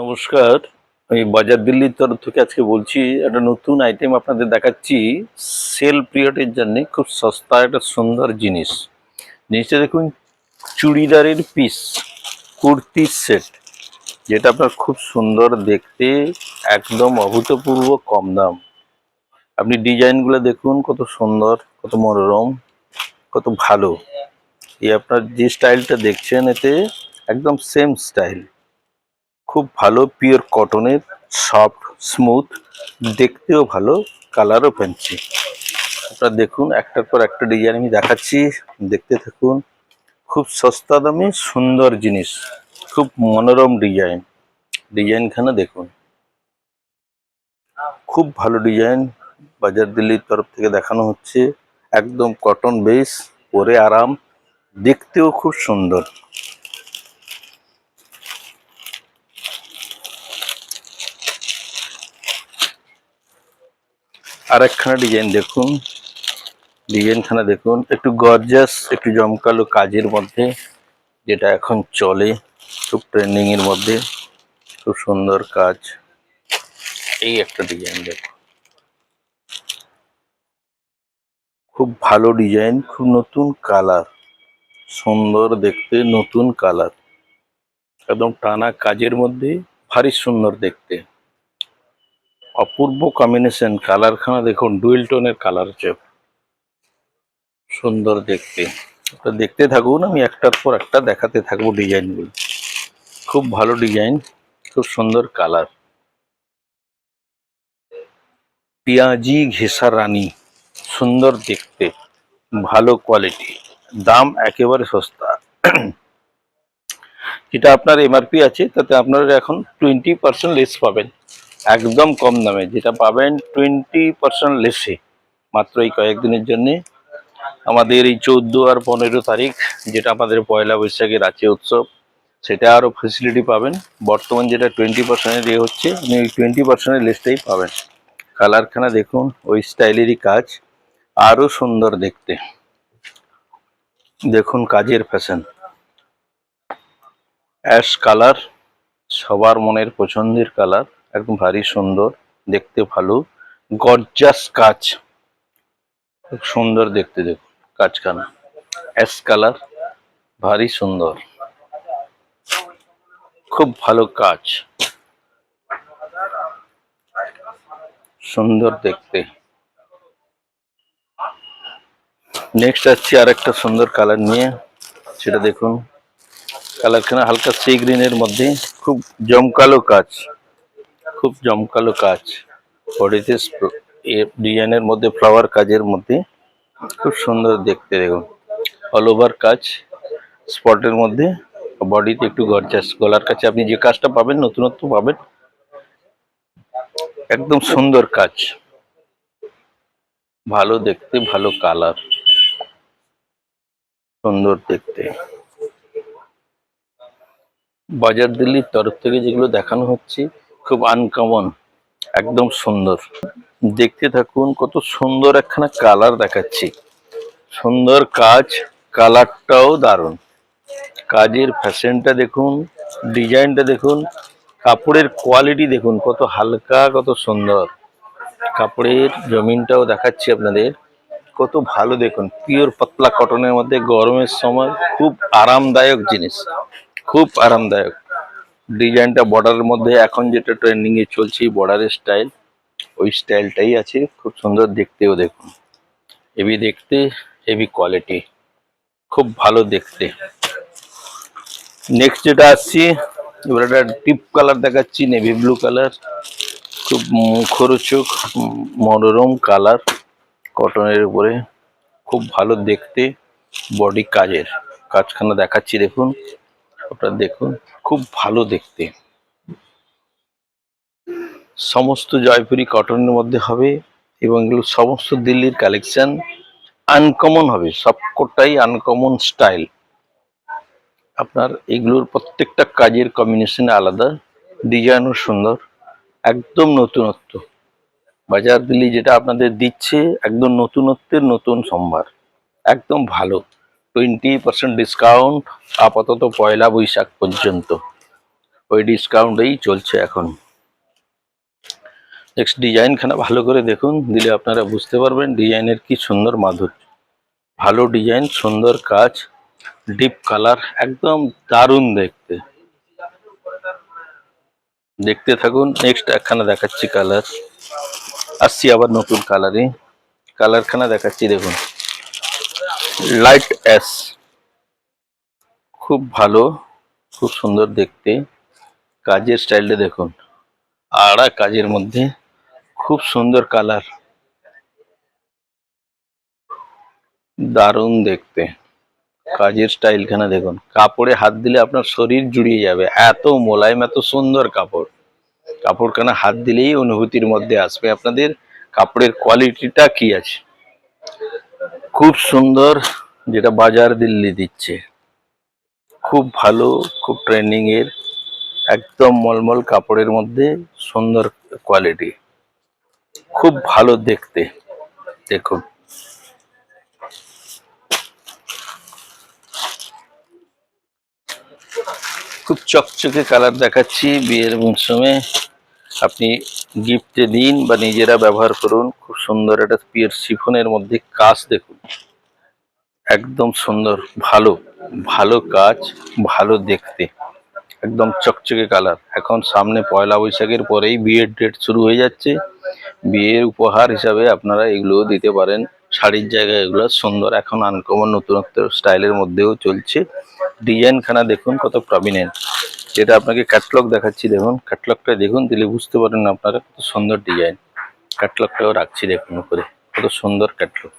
নমস্কার। আমি বাজার দিল্লির তরফ থেকে আজকে বলছি, একটা নতুন আইটেম আপনাদের দেখাচ্ছি। সেল পিরিয়ডের জন্য খুব সস্তা, একটা সুন্দর জিনিস। জিনিসটা দেখুন, চুড়িদারের পিস কুর্তির সেট যেটা আপনার খুব সুন্দর দেখতে, একদম অভূতপূর্ব কম দাম। আপনি ডিজাইনগুলো দেখুন, কত সুন্দর, কত মনোরম, কত ভালো। এই আপনার যে স্টাইলটা দেখছেন এতে একদম সেম স্টাইল খুব ভালো পিওর কটনের সফট স্মুথ দেখতেও ভালো কালারও ফ্যান্সি আপনারা দেখুন, একটার পর একটা ডিজাইন আমি দেখাচ্ছি, দেখতে থাকুন। খুব সস্তা দামে সুন্দর জিনিস, খুব মনোরম ডিজাইন ডিজাইনখানা দেখুন। খুব ভালো ডিজাইন বাজার দিল্লির তরফ থেকে দেখানো হচ্ছে। একদম কটন বেস পরে আরাম, দেখতেও খুব সুন্দর। আর একখানা ডিজাইন দেখুন ডিজাইনখানা দেখুন। একটু গর্জাস একটু জমকালো কাজের মধ্যে, যেটা এখন চলে, খুব ট্রেন্ডিং এর মধ্যে, খুব সুন্দর কাজ। এই একটা ডিজাইন দেখুন। খুব ভালো ডিজাইন খুব নতুন কালার সুন্দর দেখতে, নতুন কালার একদম টানা কাজের মধ্যে, ভারী সুন্দর দেখতে। অপূর্ব কম্বিনেশন কালারখানা দেখুন ডুয়েল টোনের কালার চেপ সুন্দর দেখতে। ওটা দেখতে থাকুন, আমি একটার পর একটা দেখাতে থাকব ডিজাইনগুলো খুব ভালো ডিজাইন খুব সুন্দর কালার পেঁয়াজি ঘেঁষা রানী, সুন্দর দেখতে, ভালো কোয়ালিটি দাম একেবারে সস্তা। যেটা আপনার এমআরপি আছে, তাতে আপনারা এখন টোয়েন্টি পার্সেন্ট লেস পাবেন। একদম কম দামে, যেটা পাবেন টোয়েন্টি পার্সেন্ট লেসে মাত্র এই কয়েকদিনের জন্য। আমাদের এই চৌদ্দ আর পনেরো তারিখ, যেটা আমাদের পয়লা বৈশাখের আছে উৎসব, সেটা আরও ফেসিলিটি পাবেন। বর্তমান যেটা টোয়েন্টি পার্সেন্টের ইয়ে হচ্ছে, আপনি ওই টোয়েন্টি পার্সেন্টের লেসটাই পাবেন। কালারখানা দেখুন, ওই স্টাইলেরই কাজ। আরও সুন্দর দেখতে। দেখুন কাজের ফ্যাশন অ্যাশ কালার, সবার মনের পছন্দের কালার। একদম ভারী সুন্দর, দেখতে ভালো গর্জাস কাজ। খুব সুন্দর দেখতে দেখুন কাজখানা। অ্যাশ কালার ভারী সুন্দর। খুব ভালো কাজ। সুন্দর দেখতে। নেক্সট আসছি আর একটা সুন্দর কালার নিয়ে, সেটা দেখুন। কালারখানা হালকা সি গ্রিনের মধ্যে, খুব জমকালো কাজ। খুব জমকালো কাজ। বডিতে ডিজাইনের মধ্যে ফ্লাওয়ার কাজের মধ্যে খুব সুন্দর দেখতে দেখুন। অল ওভার কাজ স্পটের মধ্যে। বডিতে একটু গরজাস গলার কাছে আপনি যে কাজটা পাবেন, নতুনত্ব পাবেন, একদম সুন্দর কাজ। ভালো দেখতে, ভালো কালার সুন্দর দেখতে। বাজার দিল্লির তরফ থেকে যেগুলো দেখানো হচ্ছে খুব আনকমন একদম সুন্দর। দেখতে থাকুন, কত সুন্দর একখানা কালার দেখাচ্ছি। সুন্দর কাজ কালারটাও দারুণ। কাজের ফ্যাশনটা দেখুন ডিজাইনটা দেখুন, কাপড়ের কোয়ালিটি দেখুন, কত হালকা, কত সুন্দর। কাপড়ের জমিনটাও দেখাচ্ছি আপনাদের, কত ভালো দেখুন। পিওর পাতলা কটনের মধ্যে গরমের সময় খুব আরামদায়ক জিনিস, খুব আরামদায়ক। ডিজাইনটা বর্ডারের মধ্যে এখন যেটা ট্রেন্ডিং এ চলছে বর্ডারের স্টাইল ওই স্টাইলটাই আছে। খুব সুন্দর দেখতেও দেখুন। হেভি দেখতে হেভি কোয়ালিটি খুব ভালো দেখতে। নেক্সট যেটা আসছি, এবার একটা টিপ কালার দেখাচ্ছি নেভি ব্লু কালার খুব মুখরোচক, মনোরম কালার কটনের উপরে। খুব ভালো দেখতে। বডি কাজের। কাজখানা দেখাচ্ছি, দেখুন। ওটা দেখুন, খুব ভালো দেখতে। সমস্ত জয়পুরি কটনের মধ্যে হবে এবং এগুলো সমস্ত দিল্লির কালেকশন আনকমন হবে, সবকটাই আনকমন স্টাইল আপনার এগুলোর প্রত্যেকটা কাজের কম্বিনেশন আলাদা ডিজাইনও সুন্দর, একদম নতুনত্ব। বাজার দিল্লি যেটা আপনাদের দিচ্ছে, একদম নতুনত্বের নতুন সম্ভার, একদম ভালো। টোয়েন্টি পার্সেন্ট ডিসকাউন্ট আপাতত পয়লা বৈশাখ পর্যন্ত। ওই ডিসকাউন্টেই চলছে এখন। নেক্সট ডিজাইনখানা ভালো করে দেখুন, দিলে আপনারা বুঝতে পারবেন ডিজাইনের কি সুন্দর মাধুর্য। ভালো ডিজাইন সুন্দর কাজ ডিপ কালার একদম দারুণ দেখতে। দেখতে থাকুন নেক্সট একখানা দেখাচ্ছি কালার আসছি আবার নতুন কালারে কালারখানা দেখাচ্ছি, দেখুন। লাইট অ্যাশ খুব ভালো, খুব সুন্দর দেখতে। কাজের স্টাইলটা দেখুন। আড়া কাজের মধ্যে খুব সুন্দর কালার। দারুণ দেখতে। কাজের স্টাইলখানা দেখুন। কাপড়ে হাত দিলে আপনার শরীর জুড়িয়ে যাবে। এত মোলায়েম, এত সুন্দর কাপড়। কাপড়খানা হাত দিলেই অনুভূতির মধ্যে আসবে। আপনাদের কাপড়ের কোয়ালিটিটা কি আছে? খুব সুন্দর যেটা বাজার দিল্লি দিচ্ছে। খুব ভালো, খুব ট্রেন্ডিং এর, একদম মলমল কাপড়ের মধ্যে সুন্দর কোয়ালিটি খুব ভালো দেখতে, দেখুন। খুব চকচকে কালার দেখাচ্ছি বিয়ের মরশুমে আপনি গিফটে দিন বা নিজেরা ব্যবহার করুন। খুব সুন্দর একটা পিওর শিফনের মধ্যে কাজ দেখুন। একদম সুন্দর, ভালো ভালো কাজ, ভালো দেখতে। একদম চকচকে কালার। এখন সামনে পয়লা বৈশাখের পরেই বিয়ের ডেট শুরু হয়ে যাচ্ছে। বিয়ের উপহার হিসাবে আপনারা এগুলো দিতে পারেন। শাড়ির জায়গায় এগুলো সুন্দর, এখন আনকমন নতুনত্ব স্টাইলের মধ্যেও চলছে। ডিজাইনখানা দেখুন কত প্রমিনেন্ট যেটা আপনাকে ক্যাটলগ দেখাচ্ছি, দেখুন। ক্যাটলগটা দেখুন, দিলে বুঝতে পারেন আপনারা কত সুন্দর ডিজাইন ক্যাটলগটাও রাখছি, দেখুন উপরে। কত সুন্দর ক্যাটলগ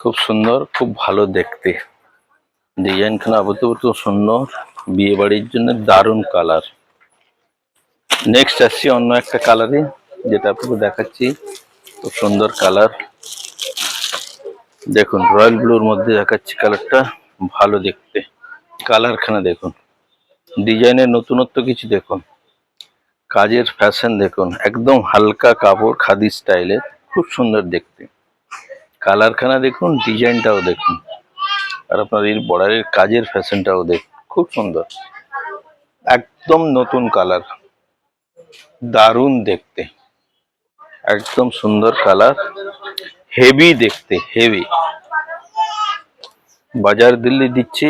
খুব সুন্দর, খুব ভালো দেখতে। ডিজাইনখানা আপাতত সুন্দর। বিয়ে বাড়ির জন্য দারুণ কালার নেক্সট আসছি অন্য একটা কালারে যেটা আপনাকে দেখাচ্ছি। খুব সুন্দর কালার দেখুন রয়্যাল ব্লুর মধ্যে দেখাচ্ছি কালারটা ভালো দেখতে। কালারখানা দেখুন। ডিজাইনের নতুনত্ব কিছু দেখুন। কাজের ফ্যাশন দেখুন। একদম হালকা কাপড়, খাদি স্টাইলের খুব সুন্দর দেখতে। কালারখানা দেখুন, ডিজাইনটাও দেখুন। আর আপনার এই বর্ডারের কাজের ফ্যাশনটাও দেখুন খুব সুন্দর। একদম নতুন কালার। দারুণ দেখতে। একদম সুন্দর কালার। হেভি দেখতে হেভি বাজার দিল্লি দিচ্ছি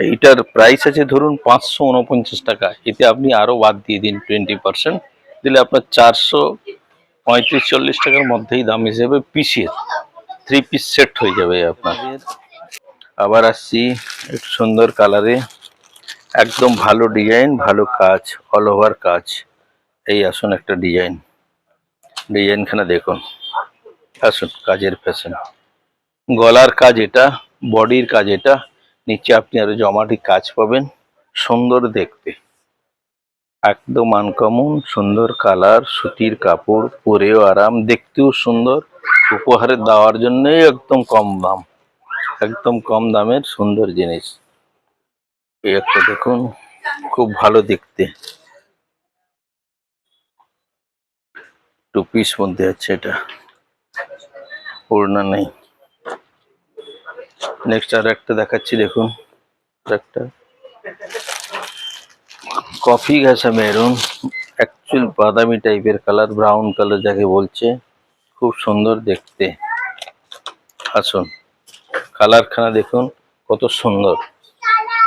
এইটার প্রাইস আছে ধরুন পাঁচশো উনপঞ্চাশ টাকা। এতে আপনি আরও বাদ দিয়ে দিন টোয়েন্টি পার্সেন্ট দিলে আপনার চারশো পঁয়ত্রিশ চল্লিশ টাকার মধ্যেই দাম হিসেবে পিসের থ্রি পিস সেট হয়ে যাবে আপনার। আবার আসছি একটু সুন্দর কালারে একদম ভালো ডিজাইন ভালো কাজ অল ওভার কাজ। এই আসুন একটা ডিজাইন ডিজাইনখানা দেখুন। আসুন, কাজের ফ্যাশন গলার কাজ এটা বডির কাজ এটা। নিচে আপনি আরও জমাটি কাজ পাবেন, সুন্দর দেখতে। একদম আনকমন, সুন্দর কালার, সুতির কাপড়, পরেও আরাম, দেখতেও সুন্দর। উপহারে দেওয়ার জন্যই একদম কম দাম। একদম কম দামের সুন্দর জিনিস। এই একটা দেখুন, খুব ভালো দেখতে। টু পিস মধ্যে আছে এটা। ওড়না নেই। নেক্সট আর একটা দেখাচ্ছি, দেখুন। একটা। কফি ঘাসা মেরুন অ্যাকচুয়াল বাদামি টাইপের কালার ব্রাউন কালার যাকে বলছে। খুব সুন্দর দেখতে। আসুন। কালারখানা দেখুন, কত সুন্দর।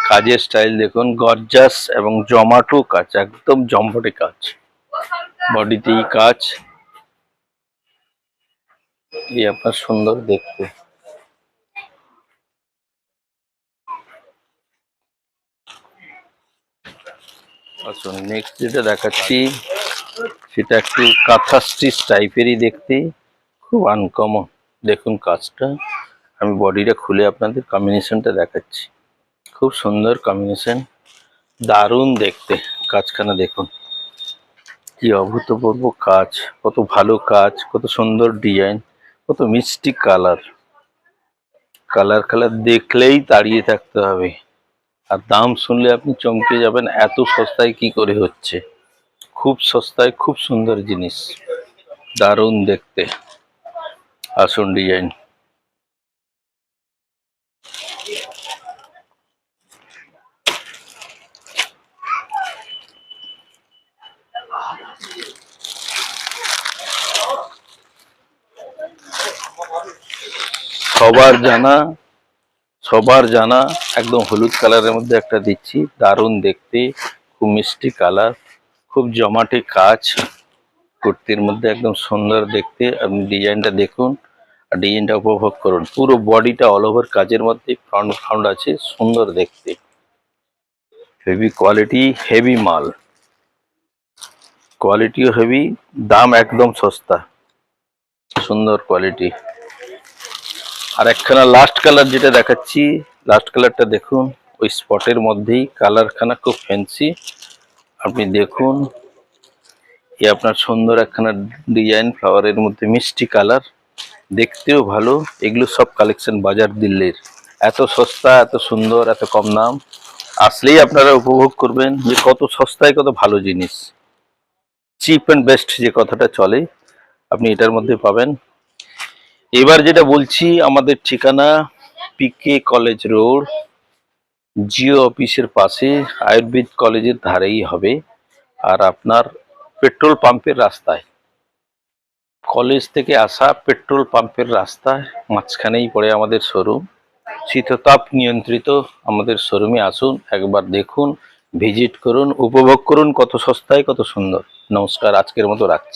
কাজের স্টাইল দেখুন গর্জাস এবং জমাটো কাজ, একদম জম্পটে কাজ। বডিতেই কাজ। এই আপনার সুন্দর দেখতে। আসুন নেক্সট যেটা দেখাচ্ছি, সেটা একটু কাঁথা স্টিচ টাইপেরই দেখতে, খুব আনকমন দেখুন কাজটা, আমি বডিটা খুলে আপনাদের কম্বিনেশনটা দেখাচ্ছি। খুব সুন্দর কম্বিনেশন দারুণ দেখতে কাজখানা, দেখুন। কি অভূতপূর্ব কাজ, কত ভালো কাজ, কত সুন্দর ডিজাইন কত মিষ্টি কালার কালার কালার দেখলেই দাঁড়িয়ে থাকতে হবে। আর দাম শুনলে আপনি চমকে যাবেন, এত সস্তায় কি করে হচ্ছে? খুব সস্তায়, খুব সুন্দর জিনিস। দারুণ দেখতে। আসুন ডিজাইন সবার জানা সবার জানা, একদম হলুদ কালারের মধ্যে একটা দিচ্ছি। দারুণ দেখতে, খুব মিষ্টি কালার খুব জমাটে কাজ। কুর্তির মধ্যে একদম সুন্দর দেখতে, আপনি ডিজাইনটা দেখুন আর ডিজাইনটা উপভোগ করুন। পুরো বডিটা অল ওভার কাজের মধ্যে ফ্রন্ট ফ্রাউন্ড আছে, সুন্দর দেখতে। হেভি কোয়ালিটি হেভি মাল। কোয়ালিটিও হেভি দাম একদম সস্তা। সুন্দর কোয়ালিটি আর একখানা লাস্ট কালার যেটা দেখাচ্ছি লাস্ট কালারটা দেখুন, ওই স্পটের মধ্যেই কালারখানা খুব ফ্যান্সি আপনি দেখুন এ আপনার সুন্দর একখানা ডিজাইন ফ্লাওয়ারের মধ্যে মিষ্টি কালার দেখতেও ভালো, এগুলো সব কালেকশন বাজার দিল্লির। এত সস্তা, এত সুন্দর, এত কম দাম। আসলেই আপনারা উপভোগ করবেন যে কত সস্তায় কত ভালো জিনিস। চিপ অ্যান্ড বেস্ট যে কথাটা চলে, আপনি এটার মধ্যে পাবেন। এবার যেটা বলছি, আমাদের ঠিকানা পিকে কলেজ রোড জিও অফিসের পাশে, আয়ুর্বেদ কলেজের ধারেই হবে। আর আপনার পেট্রোল পাম্পের রাস্তায়, কলেজ থেকে আসা পেট্রোল পাম্পের রাস্তায়, মাঝখানেই পড়ে আমাদের শোরুম। শীততাপ নিয়ন্ত্রিত আমাদের শোরুমে আসুন, একবার দেখুন, ভিজিট করুন, উপভোগ করুন কত সস্তায়, কত সুন্দর। নমস্কার, আজকের মতো রাখছি।